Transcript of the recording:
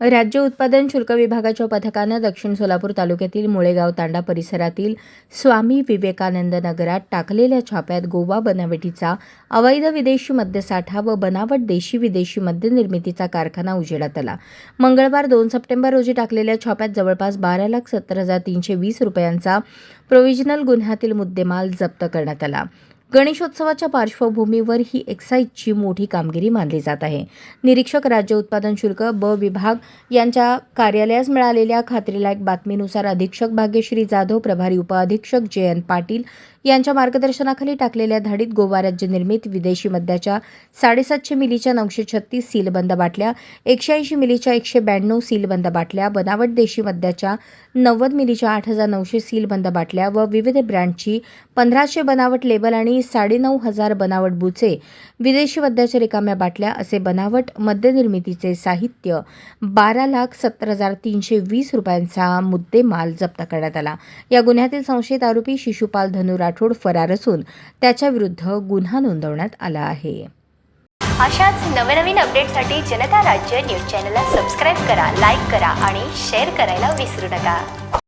राज्य उत्पादन शुल्क विभागाच्या पथकानं दक्षिण सोलापूर तालुक्यातील मुळेगाव तांडा परिसरातील स्वामी विवेकानंद नगरात टाकलेल्या छाप्यात गोवा बनावटीचा अवैध विदेशी मद्यसाठा व बनावट देशी विदेशी मद्य निर्मितीचा कारखाना उजेडात आला. मंगळवार दोन सप्टेंबर रोजी टाकलेल्या छाप्यात जवळपास बारा लाख सत्तर हजार तीनशे वीस रुपयांचा प्रोव्हिजनल गुन्ह्यातील मुद्देमाल जप्त करण्यात आला. गणेशोत्सवाच्या पार्श्वभूमीवर ही एक्साईजची मोठी कामगिरी मानली जात आहे. निरीक्षक राज्य उत्पादन शुल्क ब विभाग यांच्या कार्यालयास मिळालेल्या खात्रीलायक बातमीनुसार अधीक्षक भाग्यश्री जाधव प्रभारी उपअधीक्षक जयंत पाटील यांच्या मार्गदर्शनाखाली टाकलेल्या धाडीत गोवा राज्य निर्मित विदेशी मद्याच्या साडेसातशे मिलीच्या नऊशे छत्तीस सीलबंद बाटल्या एकशे ऐंशी मिलीच्या एकशे ब्याण्णव सीलबंद बाटल्या बनावट देशी मद्याच्या नव्वद मिलीच्या आठ हजार नऊशे सीलबंद बाटल्या व विविध ब्रँडची पंधराशे बनावट लेबल आणि साडेनऊ हजार बनावट बुचे विदेशी मद्याच्या रिकाम्या बाटल्या असे बनावट मद्यनिर्मितीचे साहित्य बारा लाख सत्तर हजार तीनशे वीस रुपयांचा मुद्देमाल जप्त करण्यात आला. या गुन्ह्यातील संशयित आरोपी शिशुपाल धनुरा राठोड फरार असून त्याच्याविरुद्ध गुन्हा नोंदवण्यात आला आहे. अशाच नवनवीन अपडेटसाठी जनता राज्य न्यूज चॅनलला सबस्क्राईब करा लाईक करा आणि शेअर करायला विसरू नका.